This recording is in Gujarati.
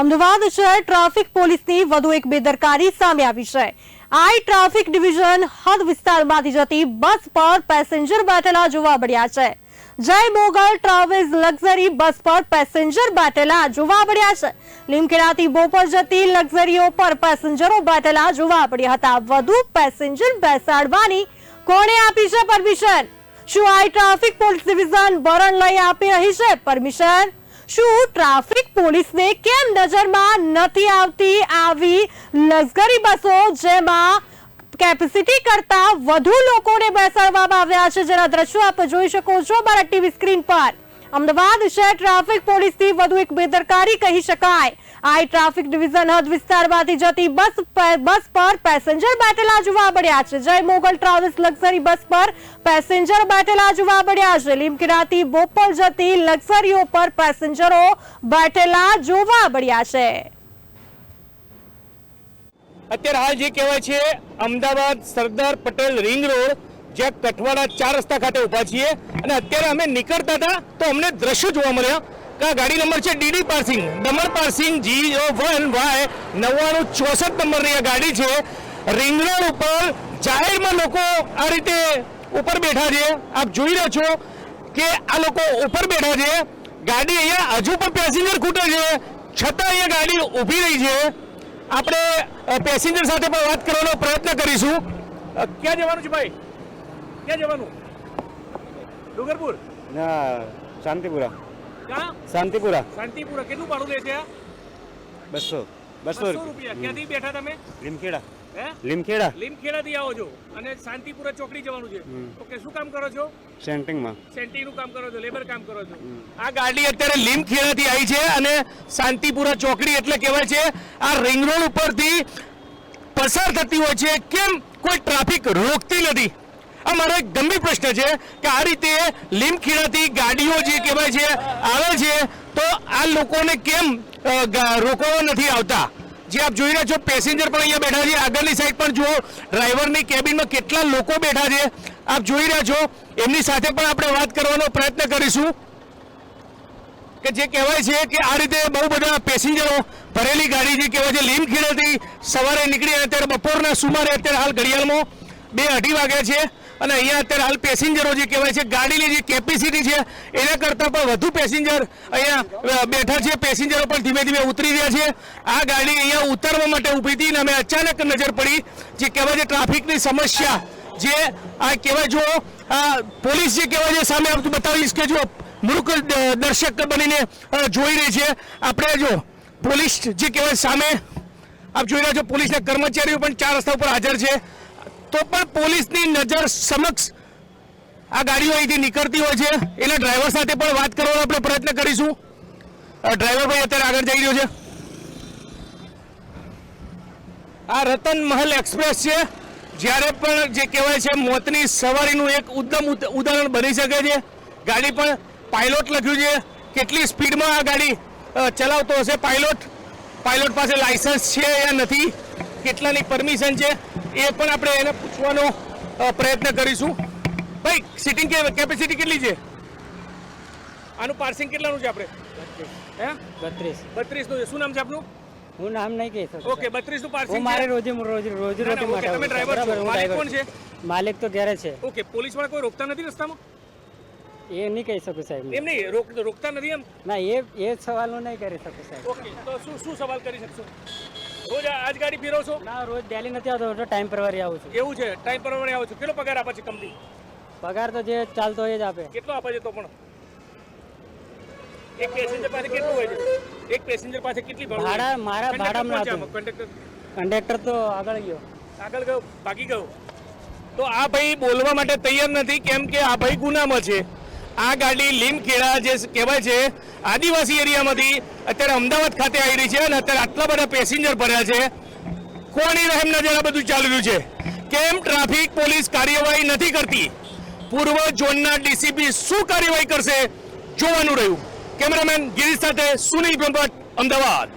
અમદાવાદ શહેર ટ્રાફિક પોલીસની વધુ એક બેદરકારી સામે આવી છે. આઈ ટ્રાફિક ડિવિઝન હદ વિસ્તારમાંથી જતી બસ પર પેસેન્જર બેઠેલા જોવા મળ્યા છે. જય મોગલ ટ્રાવેલ્સ લક્ઝરી બસ પર પેસેન્જર બેઠેલા જોવા મળ્યા છે. લીમખેડાથી બોપર જતી લક્ઝરીઓ પર પેસેન્જરો બેઠેલા જોવા મળ્યા હતા. વધુ પેસેન્જર બેસાડવાની કોણે આપી છે પરમિશન? શું આઈ ટ્રાફિક પોલીસ ડિવિઝન બરણ લઈ આપી રહી છે પરમિશન? શું ટ્રાફિક પોલીસને કેમ નજરમાં નથી આવતી આવી લશ્કરી બસો જેમાં કેપેસિટી કરતા વધુ લોકોને બેસાડવામાં આવ્યા છે? જેના દ્રશ્યો આપ જોઈ શકો છો અમારા ટીવી સ્ક્રીન પર. અમદાવાદ શહેર ટ્રાફિક પોલીસથી વધુ એક બેદરકારી કહી શકાય. આઈ ટ્રાફિક ડિવિઝન હદ વિસ્તારમાંથી જતી બસ બસ પર પેસેન્જર બેઠેલા જોવા મળ્યા છે. જય મોગલ ટ્રાવેલ્સ લક્ઝરી બસ પર પેસેન્જર બેઠેલા જોવા મળ્યા છે. લીમકીરાથી બોપલ જતી લક્ઝરીઓ પર પેસેન્જરો બેઠેલા જોવા મળ્યા છે. અત્યારે હાલ જે કહેવાય છે, અમદાવાદ સરદાર પટેલ રિંગ રોડ જ્યાં કઠવાડા ચાર રસ્તા ખાતે ઊભા છીએ અને અત્યારે અમે નીકળતા હતા તો અમને દ્રશ્યો જોવા મળ્યા કે ગાડી નંબર છે DD passing. Daman passing, G O one Y નવ્વાણું ચોસઠ નંબરની આ ગાડી છે. રિંગ રોડ ઉપર જાહેરમાં લોકો આ રીતે ઉપર બેઠા છે. આપ જોઈ રહ્યા છો કે આ લોકો ઉપર બેઠા છે. ગાડી અહીંયા હજુ પણ પેસેન્જર ખૂટે છે. છતાં અહીંયા ગાડી ઊભી રહી છે. આપણે પેસેન્જર સાથે પણ વાત કરવાનો પ્રયત્ન કરીશું. ક્યાં જવાનું છે ભાઈ? ક્યાં જવાનું? ડુંગરપુર? ના શાંતિપુરા. ક્યાં? શાંતિપુરા. શાંતિપુરા. કેટલું ભાડું લે છે આ? બસો બસો રૂપિયા. રૂપિયા. ક્યાંથી બેઠા તમે? લીમખેડા. હે? લીમખેડા. લીમખેડાથી આવો છો. અને શાંતિપુરા ચોકડી જવાનું છે. ઓકે શું કામ કરો છો? સેન્ટિંગમાં. સેન્ટિંગનું કામ કરો છો લેબર કામ કરો છો. આ ગાડી અત્યારે લીમખેડાથી આવી છે અને શાંતિપુરા ચોકડી એટલે કહેવાય છે આ રિંગ રોડ ઉપરથી પસાર થતી હોય છે. કેમ? કોઈ ટ્રાફિક રોકતી નથી. આ મારો એક ગંભીર પ્રશ્ન છે કે આ રીતે લીમખીણાથી ગાડીઓ જે કહેવાય છે, આવે છે, તો આ લોકોને કેમ રોકવા નથી આવતા? જે આપ જોઈ રહ્યા છો, પેસેન્જર પણ અહીંયા બેઠા છે, આગળની સાઈડ પણ જુઓ, ડ્રાઈવરની કેબિનમાં કેટલા લોકો બેઠા છે. આપ જોઈ રહ્યા છો, એમની સાથે પણ આપણે વાત કરવાનો પ્રયત્ન કરીશું કે જે કહેવાય છે કે આ રીતે બહુ બધા પેસેન્જરો ભરેલી ગાડી જે કહેવાય છે લીમખેડાથી સવારે નીકળી અત્યારે બપોરના સુમારે અત્યારે હાલ ઘડિયાળમાં બે અઢી વાગ્યા છે. અને અહીંયા અત્યારે હાલ પેસેન્જરો જે કહેવાય છે, ગાડીની જે કેપેસિટી છે, એના કરતાં પણ વધુ પેસેન્જર અહીંયા બેઠા છે. પેસેન્જરો પણ ધીમે ધીમે ઉતરી રહ્યા છે. આ ગાડી અહીંયા ઉતરવા માટે ઊભી હતી અને અમે અચાનક નજર પડી. જે કહેવાય છે, ટ્રાફિકની સમસ્યા જે આ કહેવાય, જો, આ પોલીસ જે કહેવાય છે, સામે આપ બતાવીશ કે જો દ- દર્શક બનીને જોઈ રહી છે. આપણે જો પોલીસ જે કહેવાય સામે આપ જોઈ રહ્યા છો, પોલીસના કર્મચારીઓ પણ ચાર રસ્તા ઉપર હાજર છે. તો પણ પોલીસની નજર સમક્ષ આ ગાડીઓ અહીંથી નીકળતી હોય છે. એના ડ્રાઈવર સાથે પણ વાત કરવાનો આપણે પ્રયત્ન કરીશું. ડ્રાઈવર ભાઈ અત્યારે આગળ જઈ રહ્યો છે. આ રતન મહલ એક્સપ્રેસ છે. જ્યારે પણ જે કહેવાય છે મોતની સવારીનું એક ઉત્તમ ઉદ- ઉદાહરણ બની શકે છે. ગાડી પણ પાયલોટ લખ્યું છે. કેટલી સ્પીડમાં આ ગાડી ચલાવતો હશે પાયલોટ? પાયલોટ પાસે લાયસન્સ છે યા નથી? કેટલાની પરમિશન છે એ પણ આપણે એને પૂછવાનો પ્રયત્ન કરીશું. ભાઈ સિટિંગ કેપેસિટી કેટલી છે? આનું પાર્સિંગ કેટલાનું છે આપણે? હે? બત્રીસ. બત્રીસનું છે. શું નામ છે આપનું? હું નામ નહીં કહી શકું ઓકે બત્રીસનું પાર્સિંગ મારે રોજે રોજ રોજ રોટી તમે છું. છો. માલિક કોણ છે? માલિક તો ઘેરે છે. ઓકે પોલીસવાળા કોઈ રોકતા નથી રસ્તામાં? એ નહીં કહી શકું સાહેબ. એમ નહીં રોક રોકતા નથી એમ? ના એ એ સવાલ હું નહીં કરી શકું સાહેબ. ઓકે તો શું શું સવાલ કરી શકશો? રોજ આ આ ગાડી ફેરવો છો. ના રોજ ડેલી નથી આવતો તો ટાઈમ પર વારી આવું છું. એવું છે ટાઈમ પર આવો છો. કેટલો પગાર આપે છે કંપની પગાર તો જે ચાલતો હોય જ આપે. કેટલો આપે છે તો પણ? એક પેસેન્જર પાસે કેટલું હોય છે? એક પેસેન્જર પાસે કેટલી ભાડા મારા ભાડા ભાડામાં હતું. કંડક્ટર તો આગળ ગયો. આગળ ગયો? ભાગી ગયો? તો આ ભાઈ બોલવા માટે તૈયાર નથી કેમ કે આ ભાઈ ગુનામાં છે. આ ગાડી લીમખેડા જે કહેવાય છે આદિવાસી એરિયામાંથી અત્યારે અમદાવાદ ખાતે આવી રહી છે અને અત્યારે આટલા બધા પેસેન્જર ભર્યા છે. કોની રહેમ નજર આ બધું ચાલી રહ્યું છે? કેમ ટ્રાફિક પોલીસ કાર્યવાહી નથી કરતી? પૂર્વ ઝોનના ડીસીપી શું કાર્યવાહી કરશે? જોવાનું રહ્યું. કેમેરામેન ગિરીશ સાથે સુનિલ બ્રહ્મભટ્ટ, અમદાવાદ.